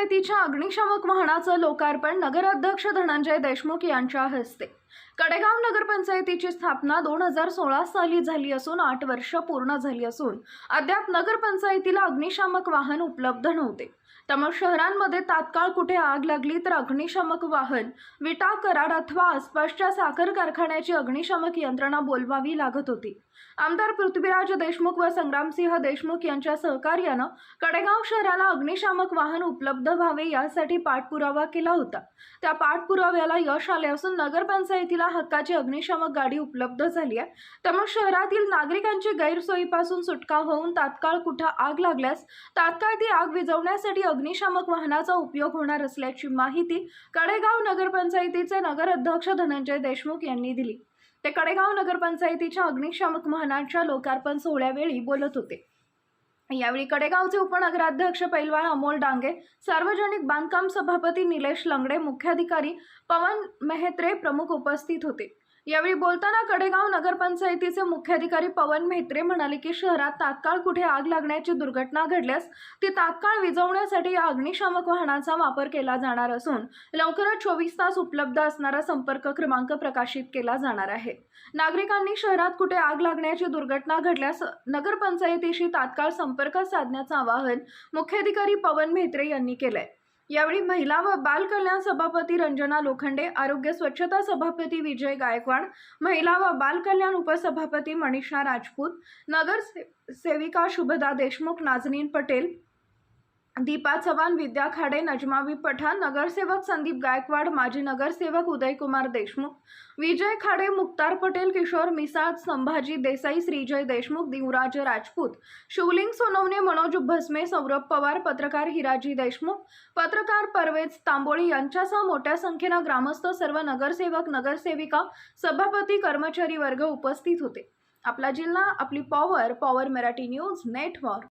पंचायतीच्या अग्निशामक वाहनाचं लोकार्पण नगराध्यक्ष धनंजय देशमुख यांच्या हस्ते. कडेगाव नगरपंचायतीची स्थापना दोन हजार सोळा साली झाली असून आठ वर्ष पूर्ण झाली असून अद्याप नगरपंचायतीला अग्निशामक वाहन उपलब्ध नव्हते. त्यामुळे शहरांमध्ये तात्काळ कुठे आग लागली तर अग्निशामक वाहन विटा कराड अथवा आसपासच्या साखर कारखान्याची अग्निशामक यंत्रणा बोलवावी लागत होती. आमदार पृथ्वीराज देशमुख व संग्रामसिंह देशमुख यांच्या सहकार्यानं कडेगाव शहराला अग्निशामक वाहन उपलब्ध व्हावे यासाठी पाठपुरावा केला होता. त्या पाठपुराव्याला यश आले असून नगरपंचायतीला हक्काची अग्निशामक गाडी उपलब्ध झाली आहे. त्यामुळे शहरातील नागरिकांची गैरसोयीपासून सुटका होऊन तात्काळ कुठं आग लागल्यास तात्काळ ती आग विझवण्यासाठी अग्निशामक वाहनाचा उपयोग होणार असल्याची माहिती कडेगाव नगरपंचायतीचे नगर अध्यक्ष धनंजय देशमुख यांनी दिली. ते कडेगाव नगरपंचायतीच्या अग्निशामक वाहनांच्या लोकार्पण सोहळ्यावेळी बोलत होते. यावेळी कडेगावचे उपनगराध्यक्ष पैलवान अमोल डांगे सार्वजनिक बांधकाम सभापती निलेश लंगडे मुख्याधिकारी पवन मेहत्रे प्रमुख उपस्थित होते. यावेळी बोलताना कडेगाव नगरपंचायतीचे मुख्याधिकारी पवन मेहत्रे म्हणाले की शहरात तात्काळ कुठे आग लागण्याची दुर्घटना घडल्यास ती तात्काळ विझवण्यासाठी या अग्निशामक वाहनाचा वापर केला जाणार असून लवकरच चोवीस तास उपलब्ध असणारा संपर्क क्रमांक प्रकाशित केला जाणार आहे. नागरिकांनी शहरात कुठे आग लागण्याची दुर्घटना घडल्यास नगरपंचायतीशी तात्काळ संपर्क साधण्याचं आवाहन मुख्याधिकारी पवन म्हेत्रे यांनी केलंय. यावेळी महिला व बाल कल्याण सभापती रंजना लोखंडे आरोग्य स्वच्छता सभापती विजय गायकवाड महिला व बाल कल्याण उपसभापती मनीषा राजपूत नगर से- सेविका शुभदा देशमुख नाजनीन पटेल दीपा चव्हाण विद्या खाडे नजमावी पठाण नगरसेवक संदीप गायकवाड माजी नगरसेवक उदयकुमार देशमुख विजय खाडे मुक्तार पटेल किशोर मिसाळ संभाजी देसाई श्रीजय देशमुख दिवराज राजपूत शिवलिंग सोनवणे मनोज भस्मे सौरभ पवार पत्रकार हिराजी देशमुख पत्रकार परवेज तांबोळी यांच्यासह मोठ्या संख्येनं ग्रामस्थ सर्व नगरसेवक नगरसेविका सभापती कर्मचारी वर्ग उपस्थित होते. आपला जिल्हा आपली power power Marathi news network.